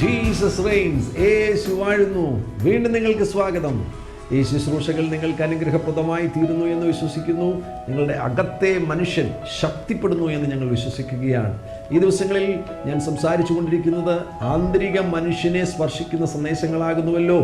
Jesus Reigns യേശു വാഴുന്നു. വീണ്ടും നിങ്ങൾക്ക് സ്വാഗതം. ഈ ശുശ്രൂഷകൾ നിങ്ങൾക്ക് അനുഗ്രഹപ്രദമായി തീരുന്നു എന്ന് വിശ്വസിക്കുന്നു. നിങ്ങളുടെ അകത്തെ മനുഷ്യൻ ശക്തിപ്പെടുന്നു എന്ന് ഞങ്ങൾ വിശ്വസിക്കുകയാണ്. ഈ ദിവസങ്ങളിൽ ഞാൻ സംസാരിച്ചു കൊണ്ടിരിക്കുന്നത് ആന്തരിക മനുഷ്യനെ സ്പർശിക്കുന്ന സന്ദേശങ്ങളാകുന്നുവല്ലോ.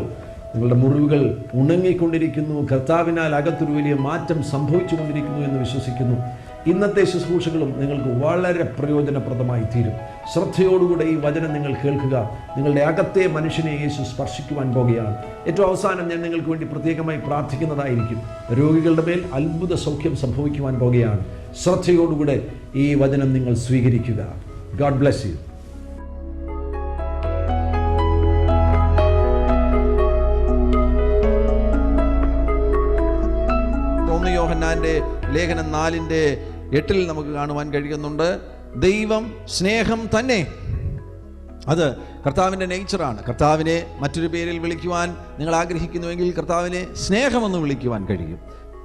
നിങ്ങളുടെ മുറിവുകൾ ഉണങ്ങിക്കൊണ്ടിരിക്കുന്നു. കർത്താവിനാൽ അകത്തൊരു വലിയ മാറ്റം സംഭവിച്ചുകൊണ്ടിരിക്കുന്നു എന്ന് വിശ്വസിക്കുന്നു. ഇന്നത്തെ ശുശ്രൂഷകളും നിങ്ങൾക്ക് വളരെ പ്രയോജനപ്രദമായി തീരും. ശ്രദ്ധയോടുകൂടെ ഈ വചനം നിങ്ങൾ കേൾക്കുക. നിങ്ങളുടെ അകത്തെ മനുഷ്യനെ യേശു സ്പർശിക്കുവാൻ പോകുകയാണ്. ഏറ്റവും അവസാനം ഞാൻ നിങ്ങൾക്ക് വേണ്ടി പ്രത്യേകമായി പ്രാർത്ഥിക്കുന്നതായിരിക്കും. രോഗികളുടെ മേൽ അത്ഭുത സൗഖ്യം സംഭവിക്കുവാൻ പോകുകയാണ്. ശ്രദ്ധയോടുകൂടെ ഈ വചനം നിങ്ങൾ സ്വീകരിക്കുക. ഗാഡ് ബ്ലെസ് യു ഒന്ന് യോഹന്നാന്റെ ലേഖനം നാലിന്റെ എട്ടിൽ നമുക്ക് കാണുവാൻ കഴിയുന്നുണ്ട്. ദൈവം സ്നേഹം തന്നെ. അത് കർത്താവിന്റെ നേച്ചറാണ്. കർത്താവിനെ മറ്റൊരു പേരിൽ വിളിക്കുവാൻ നിങ്ങൾ ആഗ്രഹിക്കുന്നുവെങ്കിൽ കർത്താവിനെ സ്നേഹമെന്ന് വിളിക്കുവാൻ കഴിയും.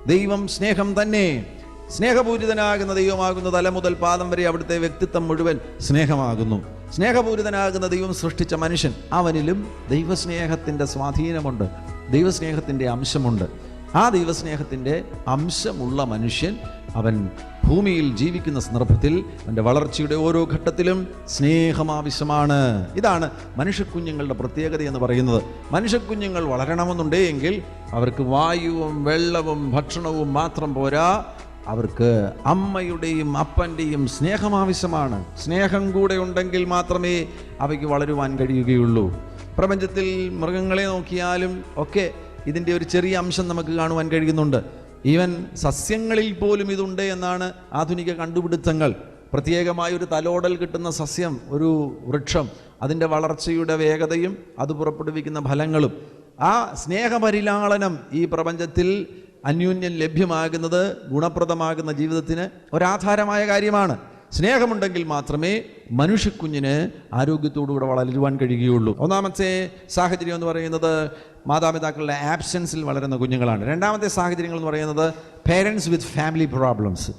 ദൈവം സ്നേഹം തന്നെ. സ്നേഹപൂരിതനാകുന്ന ദൈവമാകുന്ന തല മുതൽ പാദം വരെ അവിടുത്തെ വ്യക്തിത്വം മുഴുവൻ സ്നേഹമാകുന്നു. സ്നേഹപൂരിതനാകുന്ന ദൈവം സൃഷ്ടിച്ച മനുഷ്യൻ. അവനിലും ദൈവസ്നേഹത്തിന്റെ സ്വാധീനമുണ്ട്. ദൈവസ്നേഹത്തിന്റെ അംശമുണ്ട്. ആ ദൈവസ്നേഹത്തിന്റെ അംശമുള്ള മനുഷ്യൻ അവൻ ഭൂമിയിൽ ജീവിക്കുന്ന സന്ദർഭത്തിൽ അവന്റെ വളർച്ചയുടെ ഓരോ ഘട്ടത്തിലും സ്നേഹം ആവശ്യമാണ് ഇതാണ് മനുഷ്യക്കുഞ്ഞുങ്ങളുടെ പ്രത്യേകത എന്ന് പറയുന്നത്. മനുഷ്യക്കുഞ്ഞുങ്ങൾ വളരണമെന്നുണ്ടെങ്കിൽ അവർക്ക് വായുവും വെള്ളവും ഭക്ഷണവും മാത്രം പോരാ. അവർക്ക് അമ്മയുടെയും അപ്പന്റെയും സ്നേഹം ആവശ്യമാണ് സ്നേഹം കൂടെ ഉണ്ടെങ്കിൽ മാത്രമേ അവയ്ക്ക് വളരുവാൻ കഴിയുകയുള്ളൂ. പ്രപഞ്ചത്തിൽ മൃഗങ്ങളെ നോക്കിയാലും ഒക്കെ ഇതിന്റെ ഒരു ചെറിയ അംശം നമുക്ക് കാണുവാൻ കഴിയുന്നുണ്ട്. ഈവൻ സസ്യങ്ങളിൽ പോലും ഇതുണ്ട് എന്നാണ് ആധുനിക കണ്ടുപിടുത്തങ്ങൾ. പ്രത്യേകമായ ഒരു തലോടൽ കിട്ടുന്ന സസ്യം ഒരു വൃക്ഷം അതിന്റെ വളർച്ചയുടെ വേഗതയും അത് പുറപ്പെടുവിക്കുന്ന ഫലങ്ങളും. ആ സ്നേഹപരിലാളനം ഈ പ്രപഞ്ചത്തിൽ അന്യോന്യം ലഭ്യമാകുന്നത് ഗുണപ്രദമാകുന്ന ജീവിതത്തിന് ഒരാധാരമായ കാര്യമാണ്. സ്നേഹമുണ്ടെങ്കിൽ മാത്രമേ മനുഷ്യക്കുഞ്ഞിന് ആരോഗ്യത്തോടുകൂടെ വളരുവാൻ കഴിയുകയുള്ളൂ. ഒന്നാമത്തെ സാഹചര്യം എന്ന് പറയുന്നത് മാതാപിതാക്കളുടെ ആബ്സെൻസിൽ വളരുന്ന കുഞ്ഞുങ്ങളാണ്. രണ്ടാമത്തെ സാഹചര്യങ്ങൾ എന്ന് പറയുന്നത് പേരൻസ് വിത്ത് ഫാമിലി പ്രോബ്ലംസ്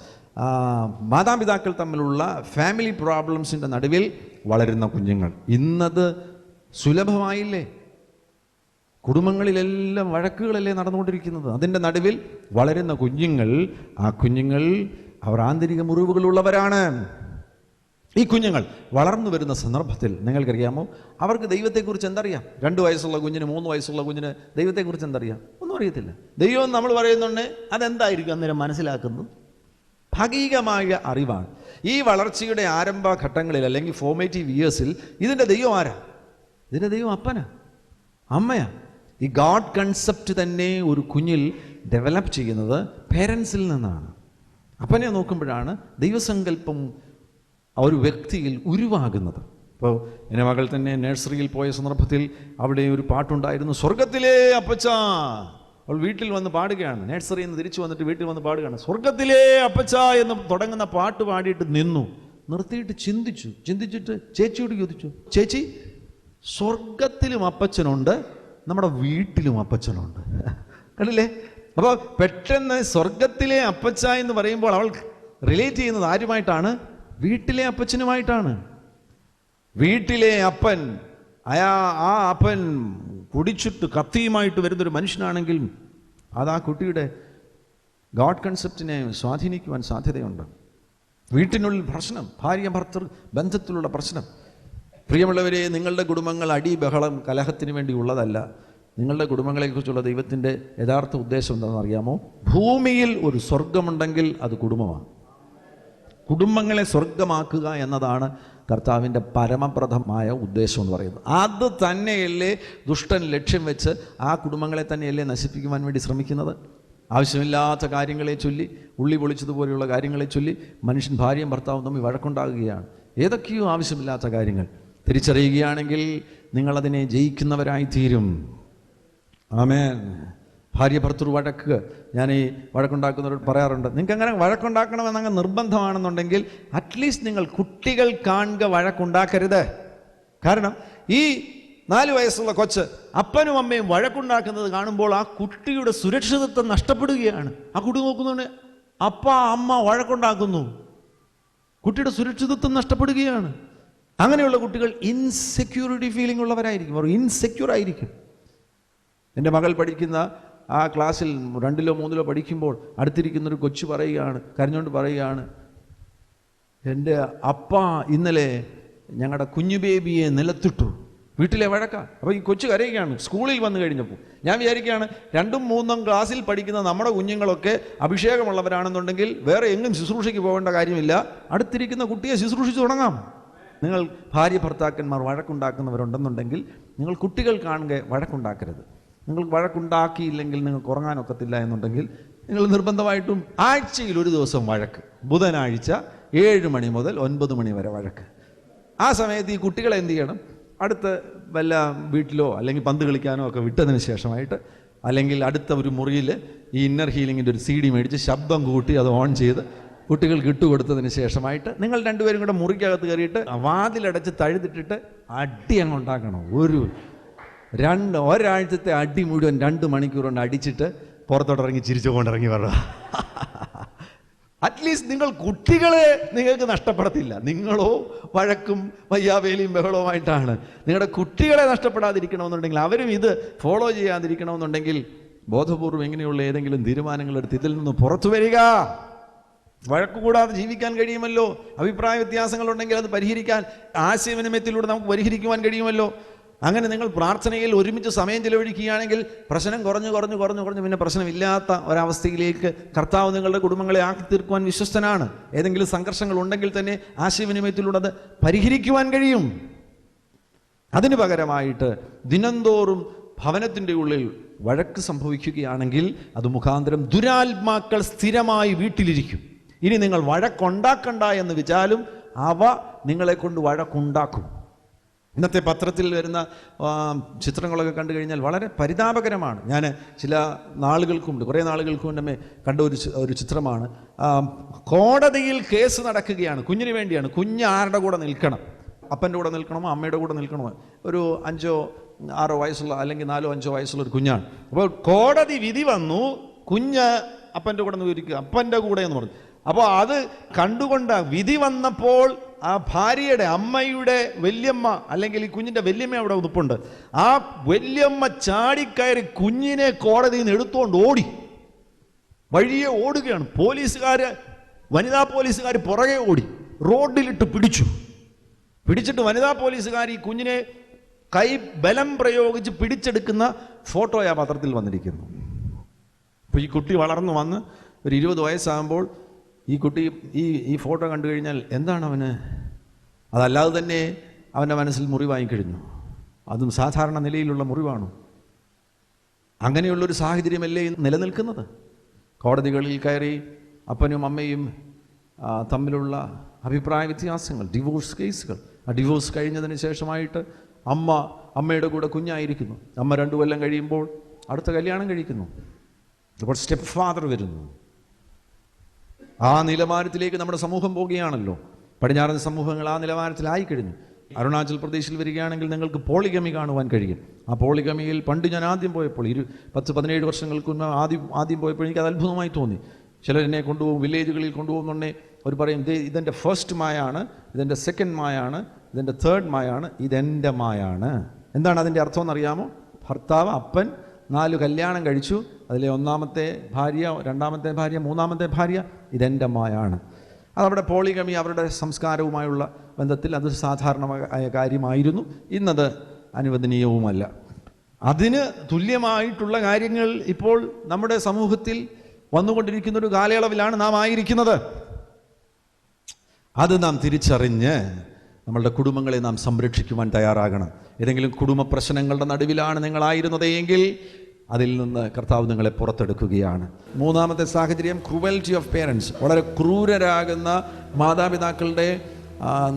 മാതാപിതാക്കൾ തമ്മിലുള്ള ഫാമിലി പ്രോബ്ലംസിന്റെ നടുവിൽ വളരുന്ന കുഞ്ഞുങ്ങൾ. ഇന്നത് സുലഭമായില്ലേ? കുടുംബങ്ങളിലെല്ലാം വഴക്കുകളല്ലേ നടന്നുകൊണ്ടിരിക്കുന്നത്? അതിന്റെ നടുവിൽ വളരുന്ന കുഞ്ഞുങ്ങൾ ആ കുഞ്ഞുങ്ങൾ അവർ ആന്തരിക മുറിവുകളുള്ളവരാണ്. ഈ കുഞ്ഞുങ്ങൾ വളർന്നു വരുന്ന സന്ദർഭത്തിൽ നിങ്ങൾക്കറിയാമോ? അവർക്ക് ദൈവത്തെക്കുറിച്ച് എന്തറിയാം? രണ്ട് വയസ്സുള്ള കുഞ്ഞിന് മൂന്ന് വയസ്സുള്ള കുഞ്ഞിന് ദൈവത്തെക്കുറിച്ച് എന്തറിയാം? ഒന്നും അറിയത്തില്ല. ദൈവം നമ്മൾ പറയുന്നുണ്ട് അതെന്തായിരിക്കും അന്നേരം മനസ്സിലാക്കുന്നു? ഭാഗികമായ അറിവാണ്. ഈ വളർച്ചയുടെ ആരംഭ ഘട്ടങ്ങളിൽ അല്ലെങ്കിൽ ഫോമേറ്റീവ് ഇയേഴ്സിൽ ഇതിന്റെ ദൈവം ആരാ? ഇതിന്റെ ദൈവം അപ്പനാ. അമ്മയാ. ഈ ഗാഡ് കൺസെപ്റ്റ് തന്നെ ഒരു കുഞ്ഞിൽ ഡെവലപ്പ് ചെയ്യുന്നത് പേരൻസിൽ നിന്നാണ്. അപ്പനെ നോക്കുമ്പോഴാണ് ദൈവസങ്കല്പം ആ ഒരു വ്യക്തിയിൽ ഉരുവാകുന്നത്. അപ്പോൾ എന്റെ മകൾ തന്നെ നഴ്സറിയിൽ പോയ സന്ദർഭത്തിൽ അവിടെ ഒരു പാട്ടുണ്ടായിരുന്നു സ്വർഗത്തിലെ അപ്പച്ച. അവൾ വീട്ടിൽ വന്ന് പാടുകയാണ്. നഴ്സറിയിൽ നിന്ന് തിരിച്ചു വന്നിട്ട് വീട്ടിൽ വന്ന് പാടുകയാണ്. സ്വർഗത്തിലെ അപ്പച്ച എന്ന് തുടങ്ങുന്ന പാട്ട് പാടിയിട്ട് നിന്നു. നിർത്തിയിട്ട് ചിന്തിച്ചു. ചിന്തിച്ചിട്ട് ചേച്ചിയോട് ചോദിച്ചു ചേച്ചി സ്വർഗത്തിലും അപ്പച്ചനുണ്ട് നമ്മുടെ വീട്ടിലും അപ്പച്ചനുണ്ട്. കണ്ടില്ലേ? അപ്പോൾ പെട്ടെന്ന് സ്വർഗത്തിലെ അപ്പച്ച എന്ന് പറയുമ്പോൾ അവൾ റിലേറ്റ് ചെയ്യുന്നത് ആരുമായിട്ടാണ്? വീട്ടിലെ അപ്പച്ചനുമായിട്ടാണ്. വീട്ടിലെ അപ്പൻ അയാ ആ അപ്പൻ കുടിച്ചിട്ട് കത്തിയുമായിട്ട് വരുന്നൊരു മനുഷ്യനാണെങ്കിൽ അത് ആ കുട്ടിയുടെ ഗോഡ് കൺസെപ്റ്റിനെ സ്വാധീനിക്കുവാൻ സാധ്യതയുണ്ട്. വീട്ടിനുള്ളിൽ പ്രശ്നം ഭാര്യ ഭർത്തൃ ബന്ധത്തിലുള്ള പ്രശ്നം. പ്രിയമുള്ളവരെ നിങ്ങളുടെ കുടുംബങ്ങൾ അടി ബഹളം കലഹത്തിന് വേണ്ടി ഉള്ളതല്ല. നിങ്ങളുടെ കുടുംബങ്ങളെക്കുറിച്ചുള്ള ദൈവത്തിന്റെ യഥാർത്ഥ ഉദ്ദേശം എന്താണെന്ന് അറിയാമോ? ഭൂമിയിൽ ഒരു സ്വർഗമുണ്ടെങ്കിൽ അത് കുടുംബമാണ്. കുടുംബങ്ങളെ സ്വർഗമാക്കുക എന്നതാണ് കർത്താവിന്റെ പരമപ്രദമായ ഉദ്ദേശം എന്ന് പറയുന്നത്. അത് തന്നെയല്ലേ ദുഷ്ടൻ ലക്ഷ്യം വെച്ച് ആ കുടുംബങ്ങളെ തന്നെയല്ലേ നശിപ്പിക്കുവാൻ വേണ്ടി ശ്രമിക്കുന്നത്? ആവശ്യമില്ലാത്ത കാര്യങ്ങളെ ചൊല്ലി ഉള്ളി പൊളിച്ചതുപോലെയുള്ള കാര്യങ്ങളെ ചൊല്ലി മനുഷ്യൻ ഭാര്യയും ഭർത്താവും തമ്മിൽ വഴക്കുണ്ടാകുകയാണ്. ഏതൊക്കെയോ ആവശ്യമില്ലാത്ത കാര്യങ്ങൾ. തിരിച്ചറിയുകയാണെങ്കിൽ നിങ്ങളതിനെ ജയിക്കുന്നവരായി തീരും ആമേൻ. ഭാര്യ ഭർത്തൃ വഴക്ക് ഞാൻ ഈ വഴക്കുണ്ടാക്കുന്നവരോട് പറയാറുണ്ട്. നിങ്ങൾക്ക് അങ്ങനെ വഴക്കുണ്ടാക്കണമെന്ന് അങ്ങ് നിർബന്ധമാണെന്നുണ്ടെങ്കിൽ അറ്റ്ലീസ്റ്റ് നിങ്ങൾ കുട്ടികൾ കാണുക വഴക്കുണ്ടാക്കരുത്. കാരണം ഈ നാല് വയസ്സുള്ള കൊച്ച് അപ്പനും അമ്മയും വഴക്കുണ്ടാക്കുന്നത് കാണുമ്പോൾ ആ കുട്ടിയുടെ സുരക്ഷിതത്വം നഷ്ടപ്പെടുകയാണ്. ആ കുട്ടി നോക്കുന്നുണ്ട് അപ്പ അമ്മ വഴക്കുണ്ടാക്കുന്നു. കുട്ടിയുടെ സുരക്ഷിതത്വം നഷ്ടപ്പെടുകയാണ്. അങ്ങനെയുള്ള കുട്ടികൾ ഇൻസെക്യൂരിറ്റി ഫീലിംഗ് ഉള്ളവരായിരിക്കും. അവർ ഇൻസെക്യൂർ ആയിരിക്കും. എന്റെ മകൾ പഠിക്കുന്ന ആ ക്ലാസ്സിൽ രണ്ടിലോ മൂന്നിലോ പഠിക്കുമ്പോൾ അടുത്തിരിക്കുന്നൊരു കൊച്ചു പറയുകയാണ് കരഞ്ഞുകൊണ്ട് പറയുകയാണ് എന്റെ അപ്പ ഇന്നലെ ഞങ്ങളുടെ കുഞ്ഞു ബേബിയെ നിലത്തിട്ടു. വീട്ടിലെ വഴക്ക. അപ്പോൾ ഈ കൊച്ചു കരയുകയാണ് സ്കൂളിൽ വന്നു കഴിഞ്ഞപ്പോൾ. ഞാൻ വിചാരിക്കുകയാണ് രണ്ടും മൂന്നും ക്ലാസ്സിൽ പഠിക്കുന്ന നമ്മുടെ കുഞ്ഞുങ്ങളൊക്കെ അഭിഷേകമുള്ളവരാണെന്നുണ്ടെങ്കിൽ വേറെ എങ്ങും ശുശ്രൂഷയ്ക്ക് പോകേണ്ട കാര്യമില്ല. അടുത്തിരിക്കുന്ന കുട്ടിയെ ശുശ്രൂഷിച്ച് തുടങ്ങാം. നിങ്ങൾ ഭാര്യ ഭർത്താക്കന്മാർ വഴക്കുണ്ടാക്കുന്നവരുണ്ടെന്നുണ്ടെങ്കിൽ നിങ്ങൾ കുട്ടികൾ കാണുക വഴക്കുണ്ടാക്കരുത്. നിങ്ങൾ വഴക്കുണ്ടാക്കിയില്ലെങ്കിൽ നിങ്ങൾ ഉറങ്ങാനൊക്കത്തില്ല എന്നുണ്ടെങ്കിൽ നിങ്ങൾ നിർബന്ധമായിട്ടും ആഴ്ചയിൽ ഒരു ദിവസം വഴക്ക്. ബുധനാഴ്ച ഏഴ് മണി മുതൽ ഒൻപത് മണി വരെ വഴക്ക്. ആ സമയത്ത് ഈ കുട്ടികളെ എന്ത് ചെയ്യണം? അടുത്ത വല്ല വീട്ടിലോ അല്ലെങ്കിൽ പന്ത് കളിക്കാനോ ഒക്കെ വിട്ടതിന് ശേഷമായിട്ട് അല്ലെങ്കിൽ അടുത്ത ഒരു മുറിയിൽ ഈ ഇന്നർ ഹീലിങ്ങിന്റെ ഒരു സി ഡി മേടിച്ച് ശബ്ദം കൂട്ടി അത് ഓൺ ചെയ്ത് കുട്ടികൾക്ക് ഇട്ടുകൊടുത്തതിന് ശേഷമായിട്ട് നിങ്ങൾ രണ്ടുപേരും കൂടെ മുറിക്കകത്ത് കയറിയിട്ട് വാതിലടച്ച് തഴുതിട്ടിട്ട് അടി അങ്ങ് ഉണ്ടാക്കണം. ഒരു രണ്ട് ഒരാഴ്ചത്തെ അടി മുഴുവൻ രണ്ട് മണിക്കൂർ കൊണ്ട് അടിച്ചിട്ട് പുറത്തോട്ട് ഇറങ്ങി ചിരിച്ചു കൊണ്ടിറങ്ങി വരണം അറ്റ്ലീസ്റ്റ് നിങ്ങൾ കുട്ടികളെ നിങ്ങൾക്ക് നഷ്ടപ്പെടത്തില്ല. നിങ്ങളോ വഴക്കും വയ്യാവേലിയും ബഹളവുമായിട്ടാണ്. നിങ്ങളുടെ കുട്ടികളെ നഷ്ടപ്പെടാതിരിക്കണമെന്നുണ്ടെങ്കിൽ അവരും ഇത് ഫോളോ ചെയ്യാതിരിക്കണമെന്നുണ്ടെങ്കിൽ ബോധപൂർവം ഇങ്ങനെയുള്ള ഏതെങ്കിലും തീരുമാനങ്ങൾ എടുത്ത് ഇതിൽ നിന്ന് പുറത്തു വരിക. വഴക്കുകൂടാതെ ജീവിക്കാൻ കഴിയുമല്ലോ? അഭിപ്രായ വ്യത്യാസങ്ങളുണ്ടെങ്കിൽ അത് പരിഹരിക്കാൻ ആശയവിനിമയത്തിലൂടെ നമുക്ക് പരിഹരിക്കുവാൻ കഴിയുമല്ലോ? അങ്ങനെ നിങ്ങൾ പ്രാർത്ഥനയിൽ ഒരുമിച്ച് സമയം ചിലവഴിക്കുകയാണെങ്കിൽ പ്രശ്നം കുറഞ്ഞു കുറഞ്ഞു കുറഞ്ഞു കുറഞ്ഞു പിന്നെ പ്രശ്നമില്ലാത്ത ഒരവസ്ഥയിലേക്ക് കർത്താവ് നിങ്ങളുടെ കുടുംബങ്ങളെ ആക്കി തീർക്കുവാൻ വിശ്വസ്തനാണ്. ഏതെങ്കിലും സംഘർഷങ്ങൾ ഉണ്ടെങ്കിൽ തന്നെ ആശയവിനിമയത്തിലൂടെ അത് പരിഹരിക്കുവാൻ കഴിയും. അതിന് പകരമായിട്ട് ദിനംതോറും ഭവനത്തിന്റെ ഉള്ളിൽ വഴക്ക് സംഭവിക്കുകയാണെങ്കിൽ അത് മുഖാന്തരം ദുരാത്മാക്കൾ സ്ഥിരമായി വീട്ടിലിരിക്കും. ഇനി നിങ്ങൾ വഴക്കുണ്ടാക്കണ്ട എന്ന് വെച്ചാലും അവ നിങ്ങളെക്കൊണ്ട് വഴക്കുണ്ടാക്കും. ഇന്നത്തെ പത്രത്തിൽ വരുന്ന ചിത്രങ്ങളൊക്കെ കണ്ടു കഴിഞ്ഞാൽ വളരെ പരിതാപകരമാണ്. ഞാൻ ചില നാളുകൾക്ക് മുമ്പ് കുറേ നാളുകൾക്ക് മുന്നമേ കണ്ട ഒരു ഒരു ചിത്രമാണ്. കോടതിയിൽ കേസ് നടക്കുകയാണ്. കുഞ്ഞിന് വേണ്ടിയാണ്. കുഞ്ഞ് ആരുടെ കൂടെ നിൽക്കണം? അപ്പന്റെ കൂടെ നിൽക്കണമോ? അമ്മയുടെ കൂടെ നിൽക്കണമോ? ഒരു അഞ്ചോ ആറോ വയസ്സുള്ള അല്ലെങ്കിൽ നാലോ അഞ്ചോ വയസ്സുള്ള ഒരു കുഞ്ഞാണ്. അപ്പോൾ കോടതി വിധി വന്നു. കുഞ്ഞ് അപ്പന്റെ കൂടെ നിന്ന് നിൽക്കുക അപ്പന്റെ കൂടെ എന്ന് പറഞ്ഞു. അപ്പോൾ അത് കണ്ടുകൊണ്ട് വിധി വന്നപ്പോൾ ആ ഭാര്യയുടെ അമ്മയുടെ വല്യമ്മ അല്ലെങ്കിൽ ഈ കുഞ്ഞിന്റെ വല്യമ്മ അവിടെ ഉതുപ്പുണ്ട് ആ വല്യമ്മ ചാടിക്കയറി കുഞ്ഞിനെ കോടതിയിൽ നിന്ന് എടുത്തുകൊണ്ട് ഓടി. വഴിയെ ഓടുകയാണ്. പോലീസുകാർ വനിതാ പോലീസുകാർ പുറകെ ഓടി. റോഡിലിട്ട് പിടിച്ചു. പിടിച്ചിട്ട് വനിതാ പോലീസുകാർ ഈ കുഞ്ഞിനെ കൈ ബലം പ്രയോഗിച്ച് പിടിച്ചെടുക്കുന്ന ഫോട്ടോ ആ പത്രത്തിൽ വന്നിരിക്കുന്നു. അപ്പോൾ ഈ കുട്ടി വളർന്നു വന്ന് ഒരു ഇരുപത് വയസ്സാകുമ്പോൾ ഈ കുട്ടി ഈ ഈ ഫോട്ടോ കണ്ടു കഴിഞ്ഞാൽ എന്താണ് അവന്? അതല്ലാതെ തന്നെ അവന്റെ മനസ്സിൽ മുറിവായി കഴിഞ്ഞു അതും സാധാരണ നിലയിലുള്ള മുറിവാണ്? അങ്ങനെയുള്ളൊരു സാഹചര്യമല്ലേ നിലനിൽക്കുന്നത്? കോടതികളിൽ കയറി അപ്പനും അമ്മയും തമ്മിലുള്ള അഭിപ്രായ വ്യത്യാസങ്ങൾ ഡിവോഴ്സ് കേസുകൾ. ആ ഡിവോഴ്സ് കഴിഞ്ഞതിന് ശേഷമായിട്ട് അമ്മ അമ്മയുടെ കൂടെ കുഞ്ഞായിരിക്കുന്നു. അമ്മ രണ്ടു കൊല്ലം കഴിയുമ്പോൾ അടുത്ത കല്യാണം കഴിക്കുന്നു. അപ്പോൾ സ്റ്റെപ്പ് ഫാദർ വരുന്നു. ആ നിലവാരത്തിലേക്ക് നമ്മുടെ സമൂഹം പോവുകയാണല്ലോ പടിഞ്ഞാറൻ സമൂഹങ്ങൾ ആ നിലവാരത്തിലായി കഴിഞ്ഞു അരുണാചൽ പ്രദേശിൽ വരികയാണെങ്കിൽ നിങ്ങൾക്ക് പോളിഗമി കാണുവാൻ കഴിയും. ആ പോളിഗമിയിൽ പണ്ട് ഞാൻ ആദ്യം പോയപ്പോൾ ഇരു പത്ത് പതിനേഴ് വർഷങ്ങൾക്ക് മുമ്പ് ആദ്യം ആദ്യം പോയപ്പോൾ എനിക്ക് അത് അത്ഭുതമായി തോന്നി. ചിലരെന്നെ കൊണ്ടുപോകും വില്ലേജുകളിൽ കൊണ്ടുപോകുന്നുണ്ടേ അവർ പറയും ഇത് ഇതെന്റെ ഫസ്റ്റ് മായാണ് ഇതെന്റെ സെക്കൻഡ് മായാണ് ഇതെന്റെ തേർഡ് മായാണ് ഇതെന്റെ മായാണ്. എന്താണ് അതിന്റെ അർത്ഥം എന്നറിയാമോ? ഭർത്താവ് അപ്പൻ നാല് കല്യാണം കഴിച്ചു. അതിലെ ഒന്നാമത്തെ ഭാര്യ രണ്ടാമത്തെ ഭാര്യ മൂന്നാമത്തെ ഭാര്യ ഇതെന്റെ മായാണ് അതവിടെ പോളിഗമി അവരുടെ സംസ്കാരവുമായുള്ള ബന്ധത്തിൽ അത് സാധാരണമായ കാര്യമായിരുന്നു. ഇന്നത് അനുവദനീയവുമല്ല. അതിന് തുല്യമായിട്ടുള്ള കാര്യങ്ങൾ ഇപ്പോൾ നമ്മുടെ സമൂഹത്തിൽ വന്നുകൊണ്ടിരിക്കുന്ന ഒരു കാലയളവിലാണ് നാം ആയിരിക്കുന്നത്. അത് നാം തിരിച്ചറിഞ്ഞ് നമ്മളുടെ കുടുംബങ്ങളെ നാം സംരക്ഷിക്കുവാൻ തയ്യാറാകണം. ഏതെങ്കിലും കുടുംബ പ്രശ്നങ്ങളുടെ നടുവിലാണ് നിങ്ങളായിരുന്നത് എങ്കിൽ അതിൽ നിന്ന് കർത്താവ് നിങ്ങളെ പുറത്തെടുക്കുകയാണ്. മൂന്നാമത്തെ സാഹചര്യം ക്രൂവൽറ്റി ഓഫ് പേരൻസ് വളരെ ക്രൂരരാകുന്ന മാതാപിതാക്കളുടെ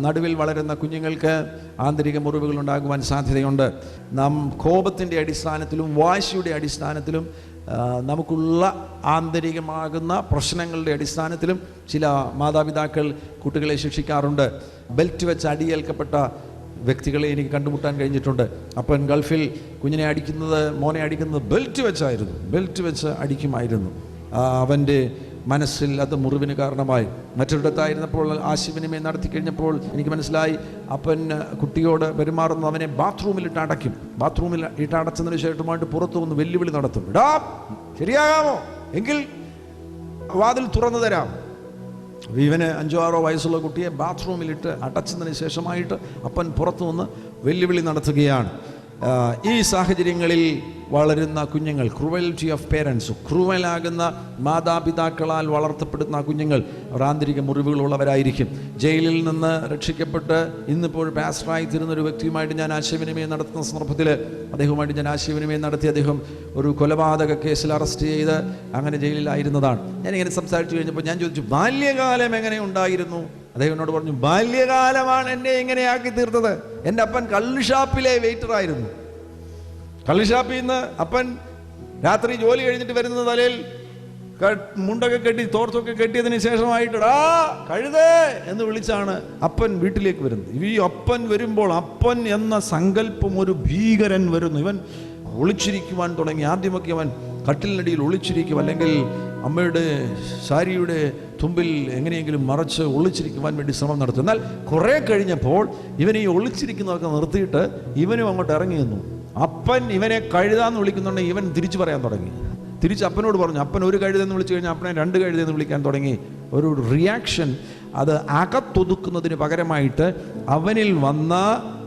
നടുവിൽ വളരുന്ന കുഞ്ഞുങ്ങൾക്ക് ആന്തരിക മുറിവുകൾ ഉണ്ടാകുവാൻ സാധ്യതയുണ്ട്. നാം കോപത്തിന്റെ അടിസ്ഥാനത്തിലും വാശിയുടെ അടിസ്ഥാനത്തിലും നമുക്കുള്ള ആന്തരികമാകുന്ന പ്രശ്നങ്ങളുടെ അടിസ്ഥാനത്തിലും ചില മാതാപിതാക്കൾ കുട്ടികളെ ശിക്ഷിക്കാറുണ്ട്. ബെൽറ്റ് വെച്ച് അടിയേൽക്കപ്പെട്ട വ്യക്തികളെ എനിക്ക് കണ്ടുമുട്ടാൻ കഴിഞ്ഞിട്ടുണ്ട്. അപ്പൻ ഗൾഫിൽ കുഞ്ഞിനെ അടിക്കുന്നത് മോനെ അടിക്കുന്നത് ബെൽറ്റ് വെച്ചായിരുന്നു. ബെൽറ്റ് വെച്ച് അടിക്കുമായിരുന്നു. അവന്റെ മനസ്സിൽ അത് മുറിവിന് കാരണമായി. മറ്റൊരിടത്തായിരുന്നപ്പോൾ ആശയവിനിമയം നടത്തി കഴിഞ്ഞപ്പോൾ എനിക്ക് മനസ്സിലായി അപ്പൻ കുട്ടിയോട് പെരുമാറുന്നു അവനെ ബാത്റൂമിൽ ഇട്ട് അടയ്ക്കും. ബാത്റൂമിൽ ഇട്ട് അടച്ചതിന് ശേഷമായിട്ട് പുറത്തു വന്ന് വെല്ലുവിളി നടത്തും. ഇടാം ശരിയാകാമോ? എങ്കിൽ വാതിൽ തുറന്നു തരാം. ഇവന് അഞ്ചോ ആറോ വയസ്സുള്ള കുട്ടിയെ ബാത്റൂമിലിട്ട് അടച്ചതിന് ശേഷമായിട്ട് അപ്പൻ പുറത്തു നിന്ന് വെല്ലുവിളി നടത്തുകയാണ്. ഈ സാഹചര്യങ്ങളിൽ വളരുന്ന കുഞ്ഞുങ്ങൾ ക്രൂവൽറ്റി ഓഫ് പേരൻസ് ക്രൂവലാകുന്ന മാതാപിതാക്കളാൽ വളർത്തപ്പെടുന്ന കുഞ്ഞുങ്ങൾ അവർ ആന്തരിക മുറിവുകളുള്ളവരായിരിക്കും. ജയിലിൽ നിന്ന് രക്ഷിക്കപ്പെട്ട് ഇന്നിപ്പോൾ പാസ്റ്ററായി തീരുന്ന ഒരു വ്യക്തിയുമായിട്ട് ഞാൻ ആശയവിനിമയം നടത്തുന്ന സന്ദർഭത്തിൽ അദ്ദേഹവുമായിട്ട് ഞാൻ ആശയവിനിമയം നടത്തി അദ്ദേഹം ഒരു കൊലപാതക കേസിൽ അറസ്റ്റ് ചെയ്ത് അങ്ങനെ ജയിലിലായിരുന്നതാണ്. ഞാനിങ്ങനെ സംസാരിച്ചു കഴിഞ്ഞപ്പോൾ ഞാൻ ചോദിച്ചു ബാല്യകാലം എങ്ങനെ ഉണ്ടായിരുന്നു? അദ്ദേഹം എന്നോട് പറഞ്ഞു ബാല്യകാലമാണ് എന്നെ ഇങ്ങനെയാക്കി തീർത്തത്. എന്റെ അപ്പൻ കള്ളുഷാപ്പിലെ വെയിറ്റർ ആയിരുന്നു. കള്ളുഷാപ്പിൽ നിന്ന് അപ്പൻ രാത്രി ജോലി കഴിഞ്ഞിട്ട് വരുന്ന തലയിൽ മുണ്ടൊക്കെ കെട്ടി തോർത്തൊക്കെ കെട്ടിയതിന് ശേഷമായിട്ടടാ കഴുതേ എന്ന് വിളിച്ചാണ് അപ്പൻ വീട്ടിലേക്ക് വരുന്നത്. ഈ അപ്പൻ വരുമ്പോൾ അപ്പൻ എന്ന സങ്കല്പം ഒരു ഭീകരൻ വരുന്നു. ഇവൻ ഒളിച്ചിരിക്കുവാൻ തുടങ്ങി. ആദ്യമൊക്കെ അവൻ കട്ടിലിനടിയിൽ ഒളിച്ചിരിക്കും. അല്ലെങ്കിൽ അമ്മയുടെ സാരിയുടെ തുമ്പിൽ എങ്ങനെയെങ്കിലും മറച്ച് ഒളിച്ചിരിക്കുവാൻ വേണ്ടി ശ്രമം നടത്തും. എന്നാൽ കുറേ കഴിഞ്ഞപ്പോൾ ഇവനെ ഈ ഒളിച്ചിരിക്കുന്നതൊക്കെ നിർത്തിയിട്ട് ഇവനും അങ്ങോട്ട് ഇറങ്ങി നിന്നു. അപ്പൻ ഇവനെ കഴുതാന്ന് വിളിക്കുന്നുണ്ടെങ്കിൽ ഇവൻ തിരിച്ചു പറയാൻ തുടങ്ങി. തിരിച്ച് അപ്പനോട് പറഞ്ഞു അപ്പൻ ഒരു കഴുതെന്ന് വിളിച്ചു കഴിഞ്ഞാൽ അപ്പനെ രണ്ട് കഴുതെന്ന് വിളിക്കാൻ തുടങ്ങി. ഒരു റിയാക്ഷൻ അത് അകത്തൊതുക്കുന്നതിന് പകരമായിട്ട് അവനിൽ വന്ന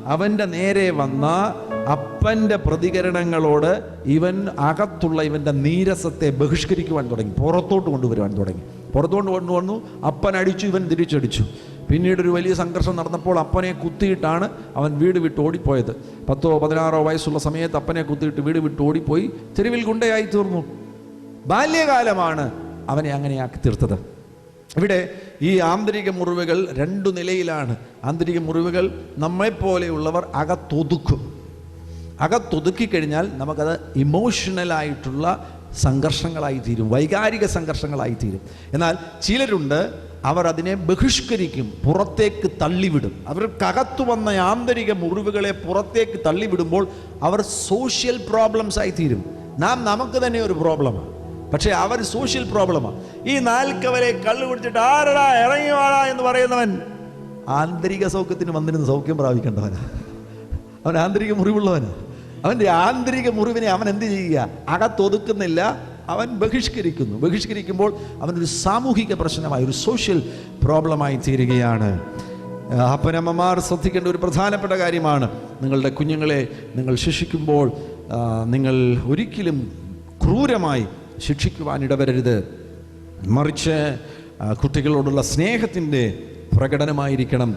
അവന്റെ നേരെ വന്ന അപ്പന്റെ പ്രതികരണങ്ങളോട് ഇവൻ അകത്തുള്ള ഇവന്റെ നീരസത്തെ ബഹിഷ്കരിക്കുവാൻ തുടങ്ങി. പുറത്തോട്ട് കൊണ്ടുവരുവാൻ തുടങ്ങി. പുറത്തോട്ട് കൊണ്ടുവന്നു അപ്പൻ അടിച്ചു ഇവൻ തിരിച്ചടിച്ചു. പിന്നീട് ഒരു വലിയ സംഘർഷം നടന്നപ്പോൾ അപ്പനെ കുത്തിയിട്ടാണ് അവൻ വീട് വിട്ട് ഓടിപ്പോയത്. പത്തോ പതിനാറോ വയസ്സുള്ള സമയത്ത് അപ്പനെ കുത്തിയിട്ട് വീട് വിട്ട് ഓടിപ്പോയി. തെരുവിൽ ഗുണ്ടയായി തീർന്നു. ബാല്യകാലമാണ് അവനെ അങ്ങനെയാക്കി തീർത്തത്. ഇവിടെ ഈ ആന്തരിക മുറിവുകൾ രണ്ടു നിലയിലാണ്. ആന്തരിക മുറിവുകൾ നമ്മെപ്പോലെയുള്ളവർ അകത്തൊതുക്കും. അകത്തൊതുക്കി കഴിഞ്ഞാൽ നമുക്കത് ഇമോഷണലായിട്ടുള്ള സംഘർഷങ്ങളായി തീരും വൈകാരിക സംഘർഷങ്ങളായി തീരും. എന്നാൽ ചിലരുണ്ട് അവർ അതിനെ ബഹിഷ്കരിക്കും പുറത്തേക്ക് തള്ളിവിടും. അവർക്കകത്തു വന്ന ആന്തരിക മുറിവുകളെ പുറത്തേക്ക് തള്ളിവിടുമ്പോൾ അവർ സോഷ്യൽ പ്രോബ്ലംസ് ആയി തീരും. നാം നമുക്ക് തന്നെ ഒരു പ്രോബ്ലമാണ് പക്ഷേ അവർ സോഷ്യൽ പ്രോബ്ലമാണ് ഈ നാൽക്കവരെ കള്ളു കുടിച്ചിട്ട് ആരടാ ഇറങ്ങി വാടാ എന്ന് പറയുന്നവൻ ആന്തരിക സൗഖ്യത്തിന് വന്നിരുന്ന് സൗഖ്യം പ്രാപിക്കേണ്ടവനാ. അവൻ ആന്തരിക മുറിവുള്ളവന്. അവന്റെ ആന്തരിക മുറിവിനെ അവൻ എന്ത് ചെയ്യുക? അകത്തൊതുക്കുന്നില്ല. അവൻ ബഹിഷ്കരിക്കുന്നു. ബഹിഷ്കരിക്കുമ്പോൾ അവനൊരു സാമൂഹിക പ്രശ്നമായി ഒരു സോഷ്യൽ പ്രോബ്ലമായി തീരുകയാണ്. അപ്പനമ്മമാർ ശ്രദ്ധിക്കേണ്ട ഒരു പ്രധാനപ്പെട്ട കാര്യമാണ്. നിങ്ങളുടെ കുഞ്ഞുങ്ങളെ നിങ്ങൾ ശിക്ഷിക്കുമ്പോൾ നിങ്ങൾ ഒരിക്കലും ക്രൂരമായി ശിക്ഷിക്കുവാൻ ഇടവരരുത്. മറിച്ച് കുട്ടികളോടുള്ള സ്നേഹത്തിന്റെ പ്രകടനമായിരിക്കണം.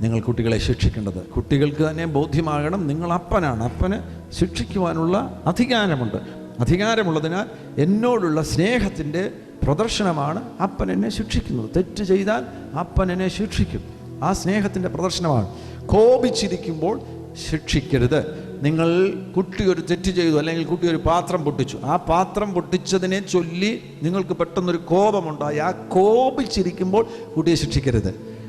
നിങ്ങൾ കുട്ടികളെ ശിക്ഷിക്കേണ്ടത്. കുട്ടികൾക്ക് തന്നെ ബോധ്യമാകണം നിങ്ങൾ അപ്പനാണ്. അപ്പന് ശിക്ഷിക്കുവാനുള്ള അധികാരമുണ്ട്. അധികാരമുള്ളതിനാൽ എന്നോടുള്ള സ്നേഹത്തിന്റെ പ്രദർശനമാണ് അപ്പൻ എന്നെ ശിക്ഷിക്കുന്നത്. തെറ്റ് ചെയ്താൽ അപ്പൻ എന്നെ ശിക്ഷിക്കും. ആ സ്നേഹത്തിന്റെ പ്രദർശനമാണ്. കോപിച്ചിരിക്കുമ്പോൾ ശിക്ഷിക്കരുത്. നിങ്ങൾ കുട്ടി ഒരു തെറ്റ് ചെയ്തു അല്ലെങ്കിൽ കുട്ടി ഒരു പാത്രം പൊട്ടിച്ചു. ആ പാത്രം പൊട്ടിച്ചതിനെ ചൊല്ലി നിങ്ങൾക്ക് പെട്ടെന്നൊരു കോപമുണ്ടായി. ആ കോപിച്ചിരിക്കുമ്പോൾ കുട്ടിയെ ശിക്ഷിക്കരുത്.